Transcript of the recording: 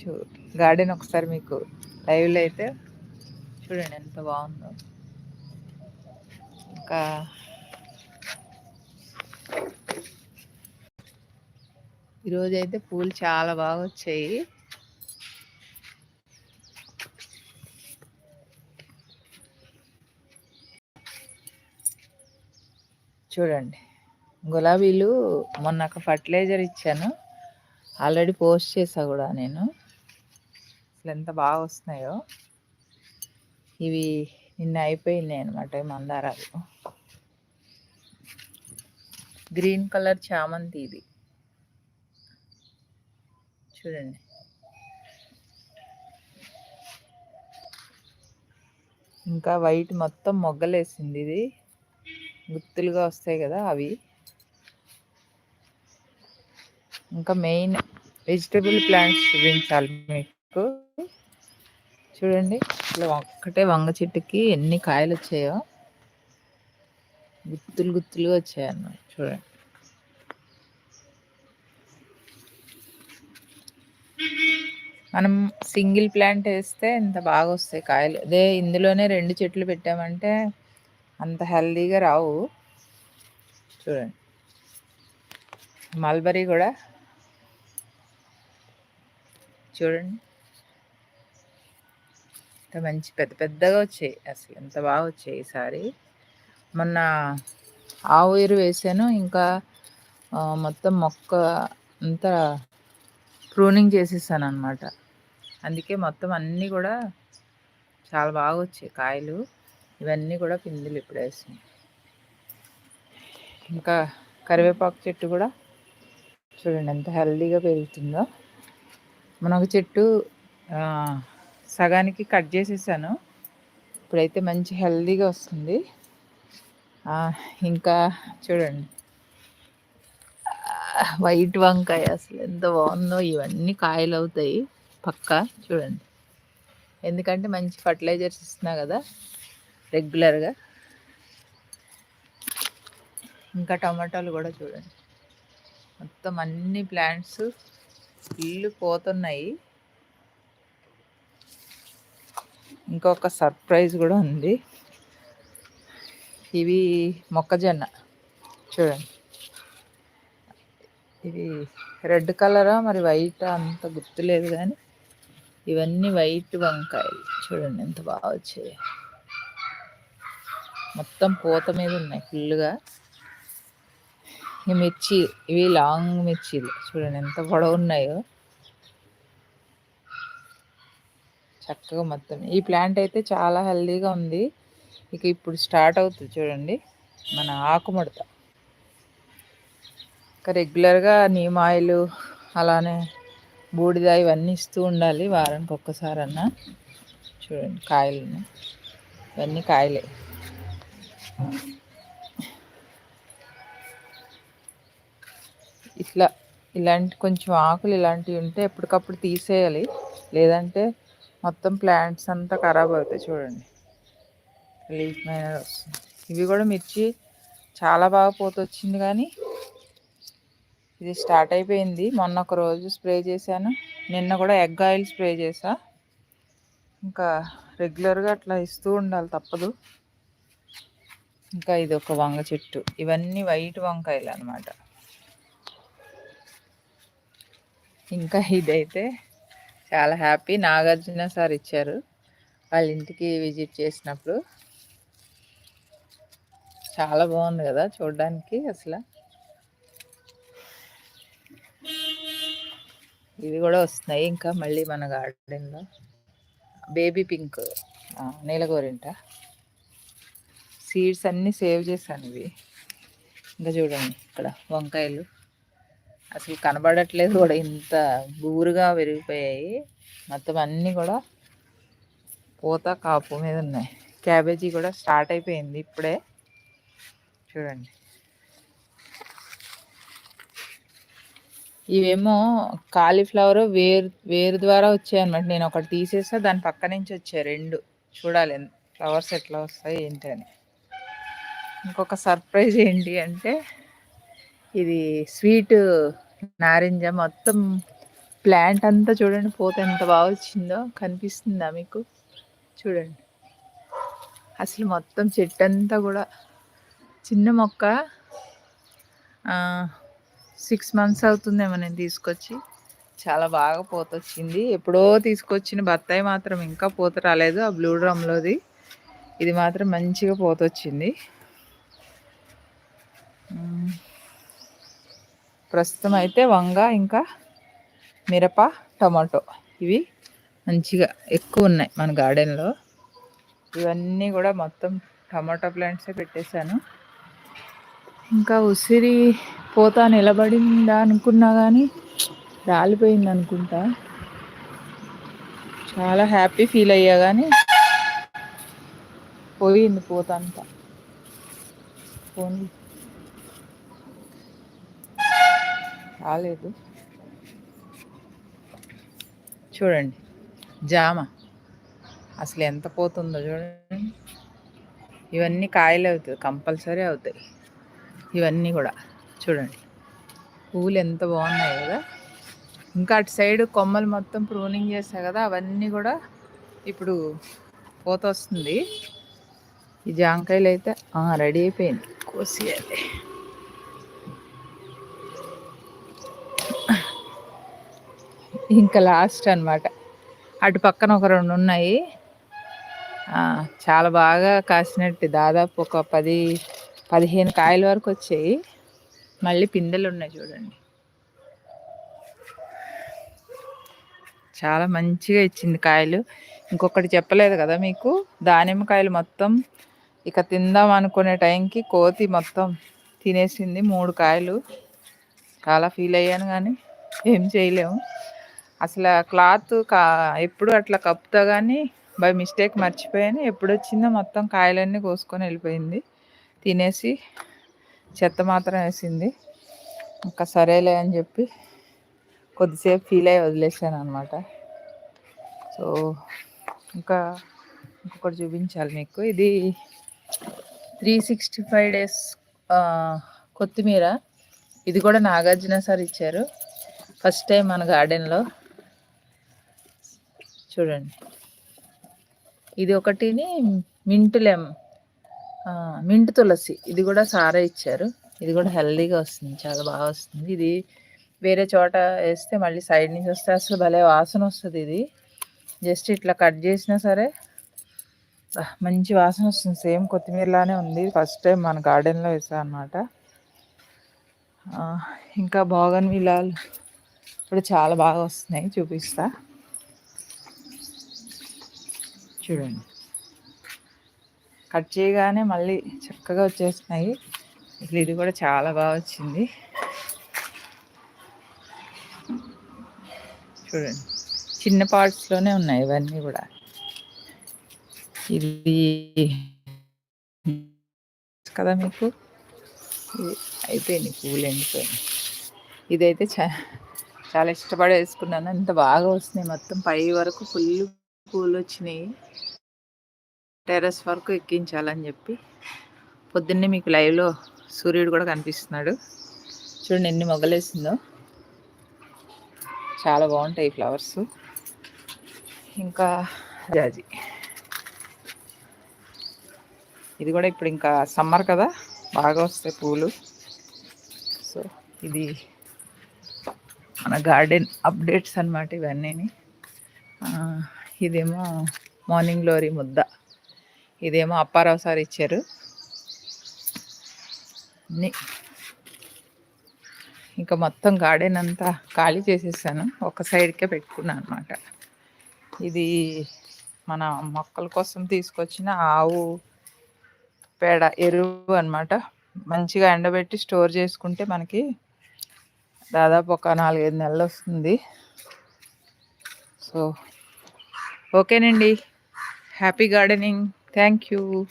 చూ garden ఒకసారి మీకు లైవ్లో అయితే చూడండి ఎంత బాగుందో. ఇంకా ఈరోజు అయితే పూలు చాలా బాగా వచ్చాయి చూడండి గులాబీలు మొన్న ఒక ఫర్టిలైజర్ ఇచ్చాను. ఆల్రెడీ పోస్ట్ చేసా కూడా నేను. అసలు ఎంత బాగా వస్తున్నాయో. ఇవి నిన్న అయిపోయినాయి అనమాట మందారాలు. గ్రీన్ కలర్ చామంతి ఇది. చూడండి. ఇంకా వైట్ మొత్తం మొగ్గలేసింది ఇది. గుత్తులుగా వస్తాయి కదా అవి. ఇంకా మెయిన్ వెజిటబుల్ ప్లాంట్స్ చూపించాలి మీకు. చూడండి. ఇట్లా ఒక్కటే వంగ చెట్టుకి ఎన్ని కాయలు వచ్చాయో గుత్తులు గుత్తులుగా వచ్చాయన్నమాట చూడండి. మనం సింగిల్ ప్లాంట్ వేస్తే ఇంత బాగా వస్తాయి కాయలు. అదే ఇందులోనే రెండు చెట్లు పెట్టామంటే అంత హెల్దీగా రావు. చూడండి. మల్బరీ కూడా. చూడండి. ఎంత మంచి పెద్ద పెద్దగా వచ్చాయి. అసలు ఎంత బాగా వచ్చాయి ఈసారి మొన్న ఆవు ఎరువు వేసాను. ఇంకా మొత్తం మొక్క అంతా ప్రూనింగ్ చేసేసాను అనమాట అందుకే మొత్తం అన్నీ కూడా చాలా బాగా వచ్చాయి. కాయలు ఇవన్నీ కూడా పిందులు ఇప్పుడు వేసినాయి ఇంకా కరివేపాకు చెట్టు కూడా చూడండి ఎంత హెల్దీగా పెరుగుతుందో. మనకు చెట్టు సగానికి కట్ చేసేసాను. ఇప్పుడైతే మంచి హెల్దీగా వస్తుంది. ఇంకా చూడండి. వైట్ వంకాయ అసలు ఎంత బాగుందో ఇవన్నీ కాయలు అవుతాయి. పక్క చూడండి. ఎందుకంటే మంచి ఫర్టిలైజర్స్ ఇస్తున్నా కదా రెగ్యులర్గా. ఇంకా టమాటాలు కూడా చూడండి. మొత్తం అన్ని ప్లాంట్స్ ఇల్లు పోతున్నాయి. ఇంకొక సర్ప్రైజ్ కూడా ఉంది. ఇవి మొక్కజొన్న. చూడండి. ఇది రెడ్ కలరా మరి వైట్ అంత గుర్తులేదు కానీ ఇవన్నీ వైట్ వంకాయలు. చూడండి ఎంత బాగా వచ్చాయి. మొత్తం పూత మీద ఉన్నాయి ఫుల్గా ఈ మిర్చి ఇవి లాంగ్ మిర్చీలు. చూడండి ఎంత పొడవు ఉన్నాయో చక్కగా మొత్తం. ఈ ప్లాంట్ అయితే చాలా హెల్దీగా ఉంది. ఇక ఇప్పుడు స్టార్ట్ అవుతుంది చూడండి. మన ఆకుముడత. ఇంకా రెగ్యులర్గా నీమ్ ఆయిల్ అలానే బూడిద ఇవన్నీ ఇస్తూ ఉండాలి వారానికి ఒక్కసారన్నా. చూడండి కాయలు ఇవన్నీ కాయలే. ఇట్లా ఇలాంటి కొంచెం ఆకులు ఇలాంటివి ఉంటే ఎప్పటికప్పుడు తీసేయాలి. లేదంటే మొత్తం ప్లాంట్స్ అంతా ఖరాబ్ అవుతాయి చూడండి. లీఫ్ మైనర్ వస్తుంది ఇవి కూడా మిర్చి చాలా బాగా పోతొచ్చింది కానీ ఇది స్టార్ట్ అయిపోయింది. మొన్న ఒక రోజు స్ప్రే చేశాను. నిన్న కూడా ఎగ్ ఆయిల్ స్ప్రే చేసా ఇంకా రెగ్యులర్గా అట్లా ఇస్తూ ఉండాలి తప్పదు. ఇంకా ఇది ఒక వంగ చెట్టు. ఇవన్నీ వైట్ వంకాయలు అనమాట ఇంకా ఇదైతే చాలా హ్యాపీ. నాగార్జున సార్ ఇచ్చారు వాళ్ళ ఇంటికి విజిట్ చేసినప్పుడు. చాలా బాగుంది కదా చూడడానికి అసలు. ఇవి కూడా వస్తున్నాయి ఇంకా మళ్ళీ మన గార్డెన్లో. బేబీ పింక్ నీలగోరింట. సీడ్స్ అన్నీ సేవ్ చేశాను ఇవి. ఇంకా చూడండి ఇక్కడ వంకాయలు. అసలు కనబడట్లేదు కూడా. ఇంత బూరుగా విరిగిపోయాయి. మొత్తం అన్నీ కూడా పూత కాపు మీద ఉన్నాయి. క్యాబేజీ కూడా స్టార్ట్ అయిపోయింది ఇప్పుడే. చూడండి. ఇవేమో కాలీఫ్లవర్ వేరు వేరు ద్వారా వచ్చాయి అనమాట నేను ఒకటి తీసేస్తే దాని పక్క నుంచి వచ్చాయి రెండు. చూడాలి ఫ్లవర్స్ ఎట్లా వస్తాయి ఏంటి అని. ఇంకొక సర్ప్రైజ్ ఏంటి అంటే ఇది స్వీట్ నారింజ మొత్తం ప్లాంట్ అంతా చూడండి పోత ఎంత బాగా వచ్చిందో కనిపిస్తుందా మీకు? చూడండి. అసలు మొత్తం చెట్టు అంతా కూడా చిన్న మొక్క సిక్స్ మంత్స్ అవుతుందేమో నేను తీసుకొచ్చి. చాలా బాగా పోతొచ్చింది ఎప్పుడో తీసుకొచ్చిన బత్తాయి మాత్రం ఇంకా పూత రాలేదు ఆ బ్లూ డ్రమ్లోది ఇది మాత్రం మంచిగా పోతొచ్చింది ప్రస్తుతం అయితే వంగ ఇంకా మిరప టమాటో. ఇవి మంచిగా ఎక్కువ ఉన్నాయి మన గార్డెన్లో. ఇవన్నీ కూడా మొత్తం టమాటో ప్లాంట్సే పెట్టేశాను. ఇంకా ఉసిరి పోత నిలబడిందా అనుకున్నా కానీ రాలిపోయింది అనుకుంటా. చాలా హ్యాపీ ఫీల్ అయ్యా కానీ పోయింది పోతా అంతా. పోనీ. రాలేదు. చూడండి జామ అసలు ఎంత పోతుందో చూడండి. ఇవన్నీ కాయలు అవుతాయి కంపల్సరీ అవుతాయి. ఇవన్నీ కూడా చూడండి. పువ్వులు ఎంత బాగున్నాయి కదా. ఇంకా అటు సైడ్ కొమ్మలు మొత్తం ప్రూనింగ్ చేస్తా కదా అవన్నీ కూడా ఇప్పుడు పోతొస్తుంది. ఈ జాంకాయలు అయితే రెడీ అయిపోయింది కోసేయాలి ఇంకా లాస్ట్ అనమాట అటు పక్కన ఒక రెండు ఉన్నాయి. చాలా బాగా కాసినట్టు దాదాపు ఒక పది పదిహేను కాయల వరకు వచ్చాయి. మళ్ళీ పిందెలు ఉన్నాయి చూడండి. చాలా మంచిగా ఇచ్చింది కాయలు. ఇంకొకటి చెప్పలేదు కదా మీకు? దానిమ్మకాయలు మొత్తం ఇక తిందాం అనుకునే టైంకి కోతి మొత్తం తినేసింది. మూడు కాయలు. చాలా ఫీల్ అయ్యాను కానీ ఏం చేయలేము. అసలు క్లాత్ కా ఎప్పుడు అట్లా కప్పుతా కానీ బై మిస్టేక్ మర్చిపోయాను. ఎప్పుడు వచ్చిందో మొత్తం కాయలన్నీ కోసుకొని వెళ్ళిపోయింది. తినేసి చెత్త మాత్రం వేసింది. ఇంకా సరేలే అని చెప్పి కొద్దిసేపు ఫీల్ అయ్యి వదిలేసాను అనమాట సో ఇంకా ఇంకొకటి చూపించాలి మీకు. ఇది త్రీ సిక్స్టీ ఫైవ్ డేస్ కొత్తిమీర. ఇది కూడా నాగార్జున సార్ ఇచ్చారు. ఫస్ట్ టైం మన గార్డెన్లో చూడండి. ఇది ఒకటిని మింట్ లెమ్ మింట్ తులసి. ఇది కూడా సారా ఇచ్చారు. ఇది కూడా హెల్దీగా వస్తుంది చాలా బాగా వస్తుంది. ఇది వేరే చోట వేస్తే మళ్ళీ సైడ్ నుంచి వస్తే అసలు భలే వాసన వస్తుంది ఇది. జస్ట్ ఇట్లా కట్ చేసినా సరే మంచి వాసన వస్తుంది. సేమ్ కొత్తిమీరలానే ఉంది. ఫస్ట్ టైం మన గార్డెన్లో వేసా అనమాట ఇంకా బాగన్ విలాలు ఇప్పుడు చాలా బాగా వస్తున్నాయి చూపిస్తా. చూడండి. కట్ చేయగానే మళ్ళీ చక్కగా వచ్చేస్తున్నాయి. ఇప్పుడు ఇది కూడా చాలా బాగా వచ్చింది. చూడండి. చిన్న పార్ట్స్లోనే ఉన్నాయి ఇవన్నీ కూడా. ఇది కదా మీకు? అయిపోయింది పూలు ఎండిపోయింది ఇదైతే చా చాలా ఇష్టపడి వేసుకున్నాను ఇంత బాగా వస్తున్నాయి. మొత్తం పై వరకు ఫుల్ పూలు వచ్చినాయి టెర్రస్ వరకు ఎక్కించాలని చెప్పి. పొద్దున్నే మీకు లైవ్లో సూర్యుడు కూడా కనిపిస్తున్నాడు. చూడండి ఎన్ని మొగలేసిందో చాలా బాగుంటాయి ఫ్లవర్స్. ఇంకా జాజి. ఇది కూడా ఇప్పుడు ఇంకా సమ్మర్ కదా బాగా వస్తాయి పూలు. సో ఇది మన గార్డెన్ అప్డేట్స్ అనమాట ఇవన్నీ ఇదేమో మార్నింగ్ గ్లోరీ ముద్ద. ఇదేమో అప్పారావు సార్ ఇచ్చారు. ఇంకా మొత్తం గార్డెన్ అంతా ఖాళీ చేసేసాను. ఒక సైడ్కే పెట్టుకున్నాను అనమాట ఇది మన మొక్కల కోసం తీసుకొచ్చిన ఆవు పేడ ఎరువు అనమాట మంచిగా ఎండబెట్టి స్టోర్ చేసుకుంటే మనకి దాదాపు ఒక నాలుగైదు నెలలు వస్తుంది. సో ఓకేనండి. Happy gardening. Thank you.